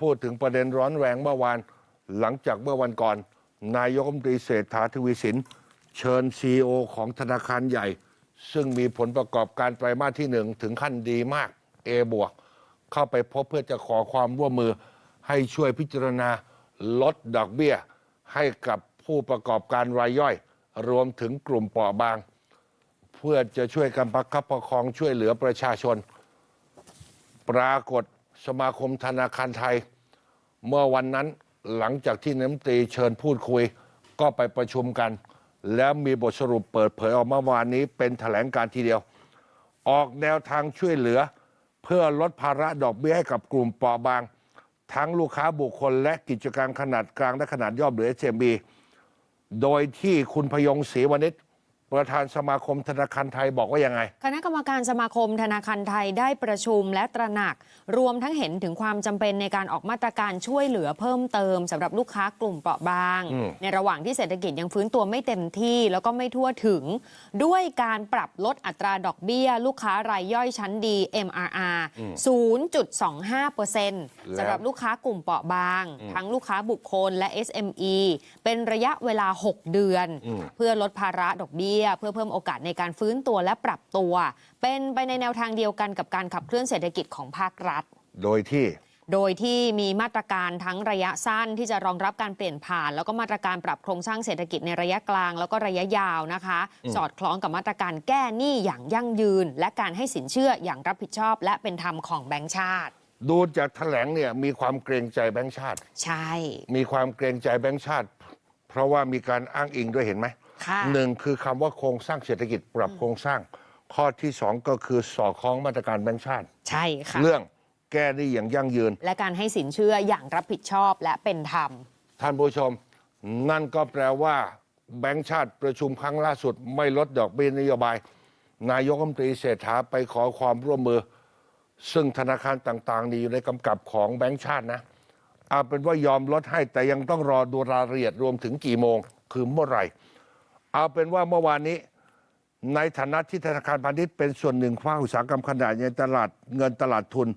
พูดถึงประเด็นร้อนแรงเมื่อวาน หลังจากเมื่อวันก่อน นายกรัฐมนตรีเศรษฐาทวีสิน เชิญซีอของธนาคารใหญ่ ซึ่งมีผลประกอบการไตรมาสที่หนึ่งถึงขั้นดีมาก A บวก เข้าไปพบเพื่อจะขอความร่วมมือ ให้ช่วยพิจารณาลดดอกเบี้ย ให้กับผู้ประกอบการรายย่อย รวมถึงกลุ่มเปราะบาง เพื่อจะช่วยกันประคับประคองช่วยเหลือประชาชน ปรากฏสมาคมธนาคารไทย เมื่อวันนั้นหลังจากที่นายกรัฐมนตรีเชิญพูดคุย ก็ไปประชุมกัน แล้วมีบทสรุปเปิดเผยออกเมื่อวานนี้เป็นแถลงการทีเดียว ออกแนวทางช่วยเหลือ เพื่อลดภาระดอกเบี้ยให้กับกลุ่มเปราะบาง ทั้งลูกค้าบุคคลและกิจการขนาดกลางและขนาดย่อมหรือ SMB โดยที่คุณพยงศรีวณิช ประธานสมาคมธนาคารไทยบอกว่ายังไง คณะกรรมการสมาคมธนาคารไทยได้ประชุมและตระหนัก รวมทั้งเห็นถึงความจำเป็นในการออกมาตรการช่วยเหลือเพิ่มเติมสำหรับลูกค้ากลุ่มเปราะบางอืมในระหว่างที่เศรษฐกิจยังฟื้นตัวไม่เต็มที่แล้วก็ไม่ทั่วถึง ด้วยการปรับลดอัตราดอกเบี้ย ลูกค้ารายย่อยชั้นดี MRR 0.25%สำหรับลูกค้ากลุ่มเปราะบาง ทั้งลูกค้าบุคคลและ SME เป็นระยะเวลา 6 เดือนอืมเพื่อลดภาระดอกเบี้ยเพื่อเพิ่มโอกาสในการฟื้นตัวและปรับตัว เป็นไปในแนวทางเดียวกันกับการขับเคลื่อนเศรษฐกิจของภาครัฐ โดยที่โดยที่มีมาตรการทั้งระยะสั้นที่จะรองรับการเปลี่ยนผ่าน แล้วก็มาตรการปรับโครงสร้างเศรษฐกิจในระยะกลาง แล้วก็ระยะยาวนะคะ สอดคล้องกับมาตรการแก้หนี้อย่างยั่งยืน และการให้สินเชื่ออย่างรับผิดชอบ และเป็นธรรมของแบงก์ชาติ ดูจากแถลงเนี่ยมีความเกรงใจแบงค์ชาติ ใช่ มีความเกรงใจแบงค์ชาติ เพราะว่ามีการอ้างอิงด้วยเห็นไหมค่ะ หนึ่งคือคำว่าโครงสร้างเศรษฐกิจปรับโครงสร้าง ข้อที่สองก็คือสอดคล้องมาตรการแบงค์ชาติ ใช่ค่ะ เรื่องแก้หนี้อย่างยั่งยืน และการให้สินเชื่ออย่างรับผิดชอบและเป็นธรรม ท่านผู้ชม นั่นก็แปลว่า แบงค์ชาติประชุมครั้งล่าสุด ไม่ลดดอกเบี้ยนโยบาย นายกรัฐมนตรีเศรษฐาไปขอความร่วมมือ ซึ่งธนาคารต่างๆ นี่อยู่ในกำกับของแบงค์ชาตินะเอาเป็นว่ายอมลดให้แต่ยังต้องรอดูรายละเอียดรวมถึงกี่โมง คือเมื่อไหร่ เอาเป็นว่าเมื่อวานนี้ ในฐานะที่ธนาคารพาณิชย์เป็นส่วนหนึ่งภาคอุตสาหกรรมขนาดใหญ่ตลาดเงินตลาดทุน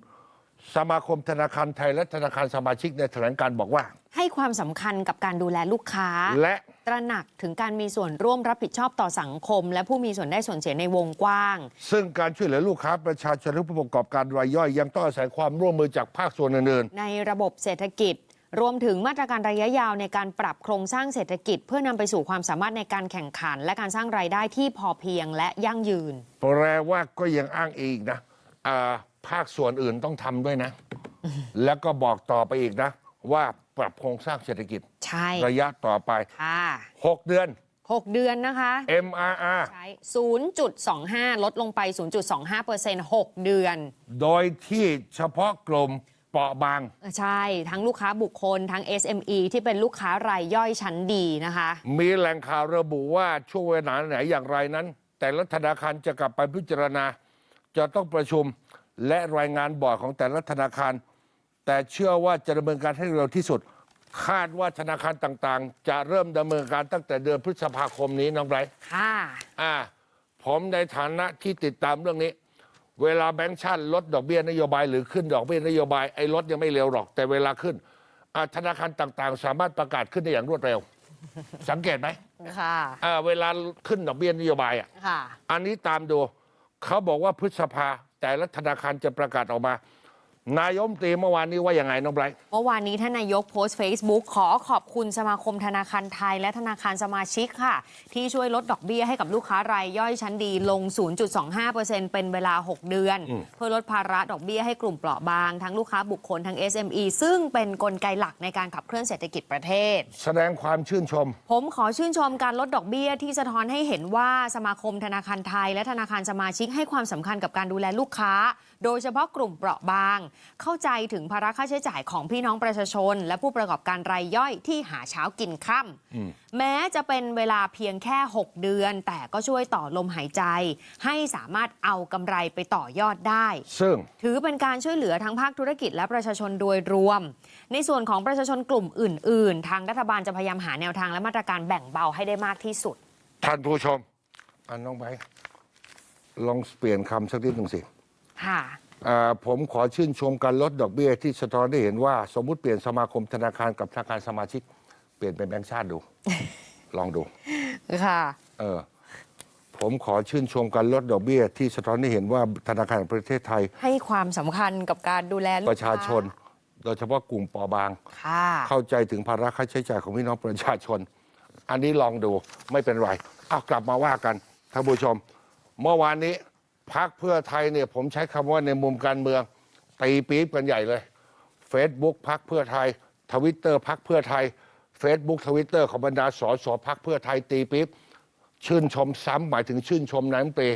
สมาคมธนาคารไทยและธนาคารสมาชิกในแถลงการบอกว่า ให้ความสำคัญกับการดูแลลูกค้า และ ตระหนักถึงการมีส่วนร่วมรับผิดชอบต่อสังคม และผู้มีส่วนได้ส่วนเสียในวงกว้าง ซึ่งการช่วยเหลือลูกค้าประชาชนและผู้ประกอบการรายย่อยยังต้องอาศัยความร่วมมือจากภาคส่วนอื่นในระบบเศรษฐกิจ รวมถึงมาตรการระยะยาวในการปรับโครงสร้างเศรษฐกิจ เพื่อนำไปสู่ความสามารถในการแข่งขัน และการสร้างรายได้ที่พอเพียงและยั่งยืนๆแปลว่าก็ยังอ้างอีกนะอ่าภาคส่วนอื่นต้องทำด้วยนะ แล้วก็บอกต่อไปอีกนะ ว่าปรับโครงสร้างเศรษฐกิจใช่ระยะต่อไป ค่ะ6 เดือน 6 เดือนนะคะ MRR ใช้ 0.25 ลดลงไป 0.25เปอร์เซ็นต์6เดือน โดยที่เฉพาะกลุ่ม เปราะบาง ใช่ ทั้งลูกค้าบุคคล ทั้ง SME ที่เป็นลูกค้ารายย่อยชั้นดีนะคะ มีแหล่งข่าวระบุว่าช่วงเวลาไหนอย่างไรนั้น แต่ละธนาคารจะกลับไปพิจารณา จะต้องประชุมและรายงานบอร์ดของแต่ละธนาคาร แต่เชื่อว่าจะดำเนินการให้เร็วที่สุด คาดว่าธนาคารต่างๆ จะเริ่มดำเนินการตั้งแต่เดือนพฤษภาคมนี้น้องไบรท์ค่ะ อ่า ผมในฐานะที่ติดตามเรื่องนี้ เวลาแบงก์ชาติลดดอกเบี้ยนโยบาย หรือขึ้นดอกเบี้ยนโยบายไอ้ลดยังไม่เร็วหรอก แต่เวลาขึ้นอ่าธนาคารต่างๆ สามารถประกาศขึ้นได้อย่างรวดเร็ว สังเกตไหมค่ะ อ่าเวลาขึ้นดอกเบี้ยนโยบายอะค่ะ อันนี้ตามดูเขาบอกว่าพฤษภาแต่ละธนาคารจะประกาศออกมา นายกรัฐมนตรีเมื่อวานนี้ว่ายังไงน้องไบรท์เมื่อวานนี้ท่านนายกโพสต์ Facebook ขอขอบคุณสมาคมธนาคารไทยและธนาคารสมาชิกค่ะ ที่ช่วยลดดอกเบี้ยให้กับลูกค้ารายย่อยชั้นดีลง 0.25%เป็นเวลา 6 เดือน เพื่อลดภาระดอกเบี้ยให้กลุ่มเปราะบาง ทั้งลูกค้าบุคคลทั้ง SME ซึ่งเป็นนกลไกหลักในการขับเคลื่อนเศรษฐกิจประเทศ แสดงความชื่นชม ผมขอชื่นชมการลดดอกเบี้ยที่สะท้อนให้เห็นว่าสมาคมธนาคารไทย และธนาคารสมาชิกให้ความสำคัญกับการดูแลลูกค้า โดยเฉพาะกลุ่มเปราะบางเข้าใจถึงภาระค่าใช้จ่ายของพี่น้องประชาชน และผู้ประกอบการรายย่อยที่หาเช้ากินค่ำแม้จะเป็นเวลาเพียงแค่ 6 เดือน แต่ก็ช่วยต่อลมหายใจ ให้สามารถเอากำไรไปต่อยอดได้ ซึ่งถือเป็นการช่วยเหลือทั้งภาคธุรกิจและประชาชนโดยรวม ในส่วนของประชาชนกลุ่มอื่น ๆ ทางรัฐบาลจะพยายามหาแนวทางและมาตรการแบ่งเบาให้ได้มากที่สุด ท่านผู้ชมอันน้องไบรท์ลองเปลี่ยนคำสักนิดหนึ่งสิ ค่ะอ่าผมขอชื่นชมการลดดอกเบี้ยที่สะท้อนได้เห็นว่า สมมุติเปลี่ยนสมาคมธนาคารกับธนาคารสมาชิก เปลี่ยนเป็นแบงก์ชาติดู ลองดู ค่ะ เออผมขอชื่นชมการลดดอกเบี้ย ที่สะท้อนให้เห็นว่าธนาคารแห่งประเทศไทย ให้ความสำคัญกับการดูแลลูกประชาชน โดยเฉพาะกลุ่มเปราะบาง ค่ะ เข้าใจถึงภาระค่าใช้จ่ายของพี่น้องประชาชน อันนี้ลองดูไม่เป็นไรเอากลับมาว่ากันท่านผู้ชม เมื่อวานนี้ พักเพื่อไทยเนี่ยผมใช้คำว่าในมุมการเมือง ตีปี๊บกันใหญ่เลย Facebook พักเพื่อไทยทวิตเตอร์พักเพื่อไทย Facebook ทวิตเตอร์ของบรรดาสอสอพักเพื่อไทยตีปี๊บชื่นชมซ้ำหมายถึงชื่นชมนายกรัฐมนตรี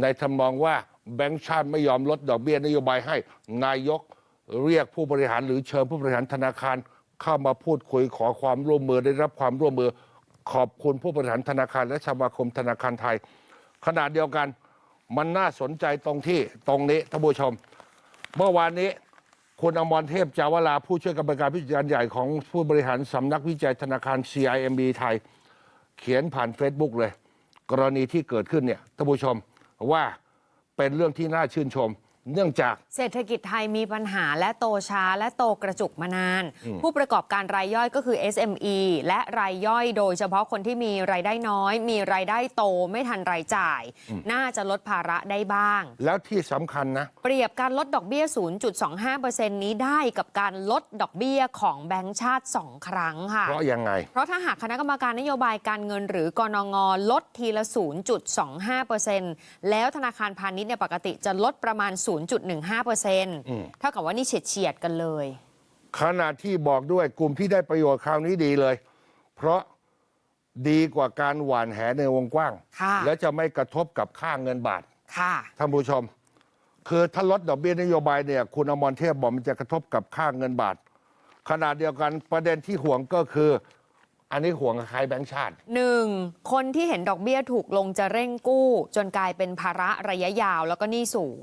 ในทำนองว่าแบงก์ชาติไม่ยอมลดดอกเบี้ยนโยบายให้นายกเรียกผู้บริหารหรือเชิญผู้บริหารธนาคารเข้ามาพูดคุยขอความร่วมมือได้รับความร่วมมือขอบคุณผู้บริหารธนาคารและสมาคมธนาคารไทย ขณะเดียวกัน มันน่าสนใจตรงที่ตรงนี้ท่านผู้ชม เมื่อวานนี้คุณอมรเทพจาวลาผู้ช่วยกรรมการผู้จัดการใหญ่ของผู้บริหารสำนักวิจัยธนาคาร CIMB ไทย เขียนผ่าน Facebook เลย กรณีที่เกิดขึ้นเนี่ยท่านผู้ชมว่าเป็นเรื่องที่น่าชื่นชม เนื่องจากเศรษฐกิจไทยมีปัญหาและโตช้าและโตกระจุกมานาน ผู้ประกอบการรายย่อยก็คือ SME และรายย่อยโดยเฉพาะคนที่มีรายได้น้อย มีรายได้โตไม่ทันรายจ่าย น่าจะลดภาระได้บ้าง แล้วที่สำคัญนะ เปรียบการลดดอกเบี้ย 0.25%นี้ได้กับการลดดอกเบี้ยของแบงก์ชาติ 2 ครั้งค่ะ เพราะยังไง เพราะถ้าหากคณะกรรมการนโยบายการเงินหรือกนงลดทีละ 0.25%แล้วธนาคารพาณิชย์เนี่ยปกติจะลดประมาณ0.15%เท่ากับว่านี่เฉียดเฉียดๆกันเลยขณะที่บอกด้วยกลุ่มที่ได้ประโยชน์คราวนี้ดีเลย เพราะดีกว่าการหว่านแหในวงกว้างค่ะและจะไม่กระทบกับค่าเงินบาทค่ะท่านผู้ชม คือถ้าลดดอกเบี้ยนโยบายเนี่ย คุณอมรเทพบอกมันจะกระทบกับค่าเงินบาทขณะเดียวกันประเด็นที่ห่วงก็คือ อันนี้ห่วงกับใครแบงค์ชาติ หนึ่งคนที่เห็นดอกเบี้ยถูกลงจะเร่งกู้ จนกลายเป็นภาระระยะยาวแล้วก็หนี้สูง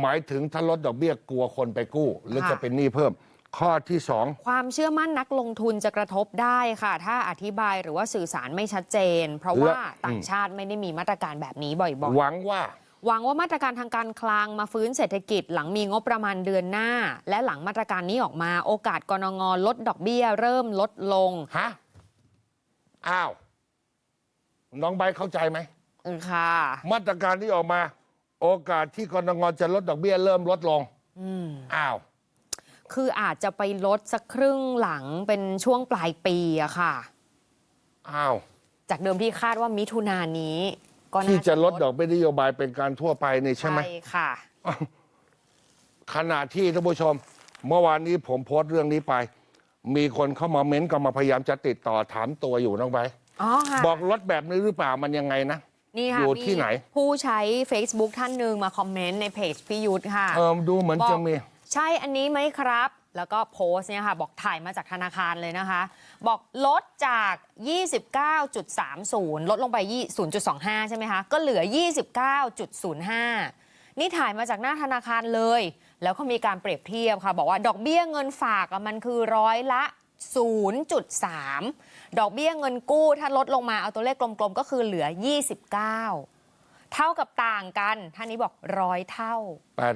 หมายถึงถ้าลดดอกเบี้ยกลัวคนไปกู้ หรือค่ะจะเป็นหนี้เพิ่ม ข้อที่สองความเชื่อมั่นนักลงทุนจะกระทบได้ค่ะ ถ้าอธิบายหรือว่าสื่อสารไม่ชัดเจน เพราะว่าต่างชาติไม่ได้มีมาตรการแบบนี้บ่อยๆหวังว่าหวังว่ามาตรการทางการคลังมาฟื้นเศรษฐกิจหลังมีงบประมาณเดือนหน้า และหลังมาตรการนี้ออกมา โอกาสกนงลดดอกเบี้ย เริ่มลดลงฮะ อ้าว น้องใบร์ทเข้าใจไหมค่ะ มาตรการที่ออกมา โอกาสที่กรงจะลดดอกเบี้ยเริ่มลดลงอืมอ้าว คืออาจจะไปลดสักครึ่งหลังเป็นช่วงปลายปีอะค่ะ อ้าว จากเดิมที่คาดว่ามิถุนายนนี้ ก็น่าที่จะลดดอกเบี้ยนโยบายเป็นการทั่วไปนี่ใช่ไหมใช่ค่ะ ขณะที่ท่านผู้ชม เมื่อวานนี้ผมโพสต์เรื่องนี้ไป มีคนเข้ามาเม้นต์ก็มาพยายามจะติดต่อถามตัวอยู่น้องใบร์ทอ๋อค่ะ บอกลดแบบนี้หรือเปล่ามันยังไงนะ นี่ค่ะอยู่ที่ไหน มีผู้ใช้ Facebook ท่านหนึ่งมาคอมเมนต์ในเพจพี่ยุทธค่ะ เออดูเหมือนบอกจะมี ใช่อันนี้ไหมครับ แล้วก็โพสต์เนี่ยค่ะ บอกถ่ายมาจากธนาคารเลยนะคะ บอกลดจาก 29.30 ลดลงไปยี่0.25 ใช่ไหมคะ ก็เหลือ 29.05 นี่ถ่ายมาจากหน้าธนาคารเลย แล้วก็มีการเปรียบเทียบค่ะ บอกว่าดอกเบี้ยเงินฝากมันคือร้อยละ 0.3 ดอกเบี้ยเงินกู้ถ้าลดลงมาเอาตัวเลขกลมๆ ก็คือเหลือ 29 เท่ากับต่างกัน ท่านนี้บอกร้อยเท่าแปด